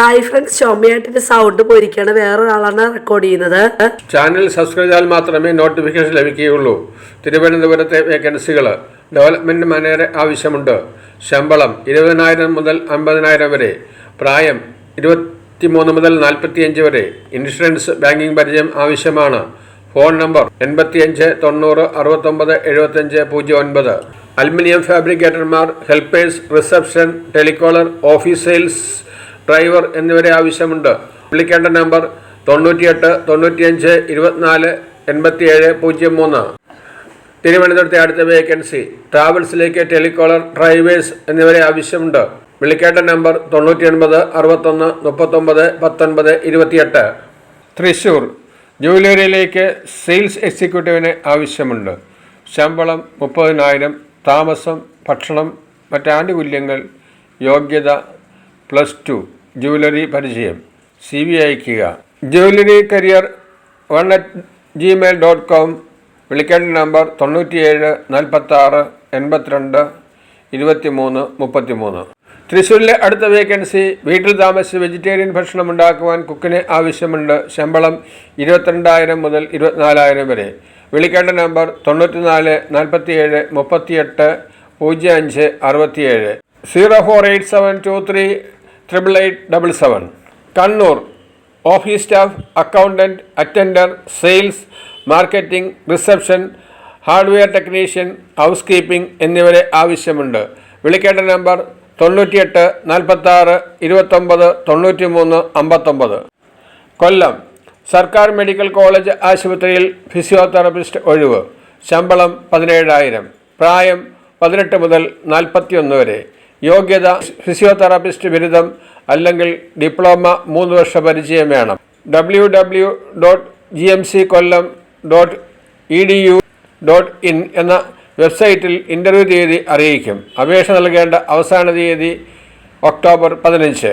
Hi friends ചുമയായിട്ടിന്റെ sound പോയിരിക്കുകയാണ്. വേറൊരാളാണ് റെക്കോർഡ് ചെയ്യുന്നത്. ചാനൽ സബ്സ്ക്രൈബ് ചെയ്താൽ മാത്രമേ നോട്ടിഫിക്കേഷൻ ലഭിക്കുകയുള്ളൂ. തിരുവനന്തപുരത്തെ വേക്കൻസികൾ ഡെവലപ്മെന്റ് മാനേജറെ ആവശ്യമുണ്ട്. ശമ്പളം ഇരുപതിനായിരം മുതൽ അമ്പതിനായിരം വരെ. പ്രായം ഇരുപത്തിമൂന്ന് മുതൽ നാൽപ്പത്തിയഞ്ച് വരെ. ഇൻഷുറൻസ് ബാങ്കിംഗ് പരിചയം ആവശ്യമാണ്. ഫോൺ നമ്പർ എൺപത്തിയഞ്ച് തൊണ്ണൂറ് അറുപത്തൊമ്പത് എഴുപത്തഞ്ച് പൂജ്യം ഒൻപത്. Aluminium ഫാബ്രിക്കേറ്റർമാർ helpers reception telecaller office sales driver എന്നിവരെ ആവശ്യമുണ്ട്. വിളിക്കേണ്ട നമ്പർ തൊണ്ണൂറ്റിയെട്ട് തൊണ്ണൂറ്റിയഞ്ച് ഇരുപത്തിനാല് എൺപത്തിയേഴ് പൂജ്യം മൂന്ന്. തിരുവനന്തപുരത്തെ അടുത്ത വേക്കൻസി ട്രാവൽസിലേക്ക് ടെലികോളർ ഡ്രൈവേഴ്സ് എന്നിവരെ ആവശ്യമുണ്ട്. വിളിക്കേണ്ട നമ്പർ തൊണ്ണൂറ്റിയൊൻപത് അറുപത്തൊന്ന് മുപ്പത്തൊമ്പത് പത്തൊൻപത് ഇരുപത്തിയെട്ട്. തൃശൂർ ജൂവലറിയിലേക്ക് സെയിൽസ് എക്സിക്യൂട്ടീവിന് ആവശ്യമുണ്ട്. ശമ്പളം മുപ്പതിനായിരം താമസം ഭക്ഷണം മറ്റാനുകൂല്യങ്ങൾ യോഗ്യത പ്ലസ് ടു. ജൂവലറി പരിചയം. സി വി അയക്കുക jewellery career one at Gmail dot com വിളിക്കേണ്ട നമ്പർ തൊണ്ണൂറ്റിയേഴ് നാൽപ്പത്താറ് എൺപത്തിരണ്ട് ഇരുപത്തിമൂന്ന് മുപ്പത്തിമൂന്ന്. തൃശ്ശൂരിലെ അടുത്ത വേക്കൻസി വീട്ടിൽ താമസിച്ച് വെജിറ്റേറിയൻ ഭക്ഷണം ഉണ്ടാക്കുവാൻ കുക്കിന് ആവശ്യമുണ്ട് ശമ്പളം ഇരുപത്തിരണ്ടായിരം മുതൽ ഇരുപത്തിനാലായിരം വരെ. വിളിക്കേണ്ട നമ്പർ തൊണ്ണൂറ്റിനാല് നാൽപ്പത്തിയേഴ് മുപ്പത്തിയെട്ട് പൂജ്യം അഞ്ച് അറുപത്തിയേഴ്. Zero four eight seven two three triple eight double seven Kannur office staff accountant attender sales marketing reception hardware technician house keeping എന്നിവരെ ആവശ്യമുണ്ട്. വിളിക്കേണ്ട നമ്പർ തൊണ്ണൂറ്റിയെട്ട് നാൽപ്പത്താറ് ഇരുപത്തൊമ്പത് തൊണ്ണൂറ്റി മൂന്ന് അമ്പത്തൊമ്പത്. കൊല്ലം സർക്കാർ മെഡിക്കൽ കോളേജ് ആശുപത്രിയിൽ ഫിസിയോതെറപ്പിസ്റ്റ് ഒഴിവ്. ശമ്പളം പതിനേഴായിരം. പ്രായം പതിനെട്ട് മുതൽ നാൽപ്പത്തിയൊന്ന് വരെ. യോഗ്യത ഫിസിയോതെറാപ്പിസ്റ്റ് ബിരുദം അല്ലെങ്കിൽ ഡിപ്ലോമ മൂന്ന് വർഷ പരിചയം വേണം. W W dot G M C Kollam dot E D U dot in എന്ന വെബ്സൈറ്റിൽ ഇന്റർവ്യൂ തീയതി അറിയിക്കും. അപേക്ഷ നൽകേണ്ട അവസാന തീയതി ഒക്ടോബർ പതിനഞ്ച്.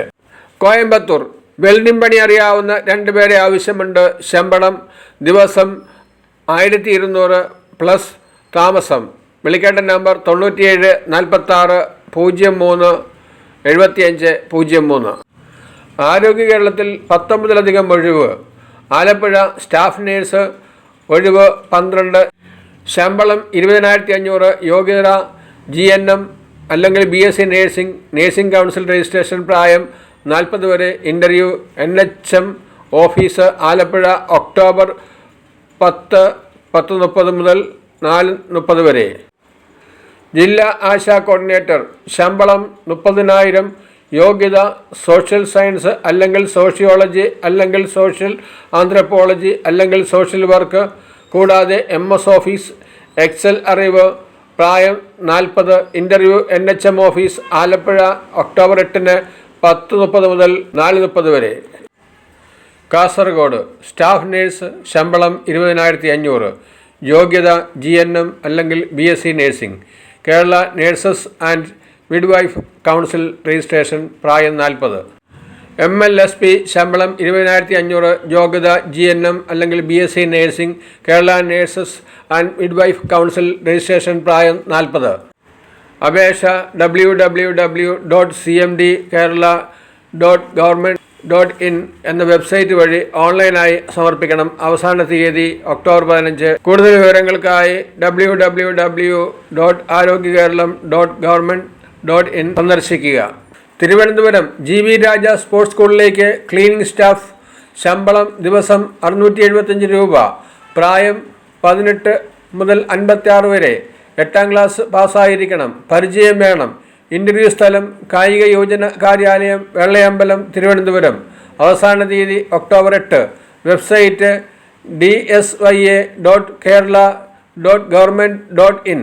കോയമ്പത്തൂർ. വെൽഡിംഗ് പണി അറിയാവുന്ന രണ്ട് പേരെ ആവശ്യമുണ്ട്. ശമ്പളം ദിവസം ആയിരത്തി ഇരുന്നൂറ് പ്ലസ് താമസം. വിളിക്കേണ്ട നമ്പർ തൊണ്ണൂറ്റിയേഴ് നാൽപ്പത്താറ് പൂജ്യം മൂന്ന് എഴുപത്തിയഞ്ച് പൂജ്യം മൂന്ന്. ആരോഗ്യ കേരളത്തിൽ പത്തൊമ്പതിലധികം ഒഴിവ്. ആലപ്പുഴ സ്റ്റാഫ് നേഴ്സ് ഒഴിവ് പന്ത്രണ്ട്. ശമ്പളം ഇരുപതിനായിരത്തി അഞ്ഞൂറ് യോഗ്യത ജി എൻ എം അല്ലെങ്കിൽ B S C nursing nursing council registration പ്രായം നാൽപ്പത് വരെ. Interview N H M office Alappuzha October പത്ത് പത്ത് മുപ്പത് മുതൽ നാല് മുപ്പത് വരെ. ജില്ലാ ആശാ കോർഡിനേറ്റർ. ശമ്പളം മുപ്പതിനായിരം. യോഗ്യത സോഷ്യൽ സയൻസ് അല്ലെങ്കിൽ സോഷ്യോളജി അല്ലെങ്കിൽ സോഷ്യൽ ആന്ത്രപ്പോളജി അല്ലെങ്കിൽ സോഷ്യൽ വർക്ക്. കൂടാതെ എം എസ് ഓഫീസ് എക്സൽ അറിവ് പ്രായം നാൽപ്പത്. Interview N H M office Alappuzha October എട്ടിന് പത്ത് മുപ്പത് മുതൽ നാല് മുപ്പത് വരെ. കാസർഗോഡ് സ്റ്റാഫ് നേഴ്സ് ശമ്പളം ഇരുപതിനായിരത്തി അഞ്ഞൂറ്. യോഗ്യത ജി എൻ എം അല്ലെങ്കിൽ B S C nursing. Kerala nurses and midwife council registration പ്രായം നാൽപ്പത്. എം എൽ എസ് പി ശമ്പളം ഇരുപതിനായിരത്തി അഞ്ഞൂറ് യോഗ്യത ജി എൻ എം അല്ലെങ്കിൽ B S C nursing Kerala nurses and midwife council registration പ്രായം നാൽപ്പത്. അപേക്ഷ W W W dot C M D Kerala dot government dot in എന്ന വെബ്സൈറ്റ് വഴി ഓൺലൈനായി സമർപ്പിക്കണം. അവസാന തീയതി ഒക്ടോബർ പതിനഞ്ച്. കൂടുതൽ വിവരങ്ങൾക്കായി W W W dot Arogya Keralam dot government dot in സന്ദർശിക്കുക. Thiruvananthapuram G V Raja sports സ്കൂളിലേക്ക് ക്ലീനിംഗ് സ്റ്റാഫ് ശമ്പളം ദിവസം അറുന്നൂറ്റി എഴുപത്തഞ്ച് രൂപ. പ്രായം പതിനെട്ട് മുതൽ അൻപത്തി വരെ. എട്ടാം ക്ലാസ് പാസ്സായിരിക്കണം. പരിചയം വേണം. ഇന്റർവ്യൂ സ്ഥലം കായിക യോജന കാര്യാലയം വെള്ളയമ്പലം തിരുവനന്തപുരം. അവസാന തീയതി ഒക്ടോബർ എട്ട്. Website D S Y A dot Kerala dot government dot in.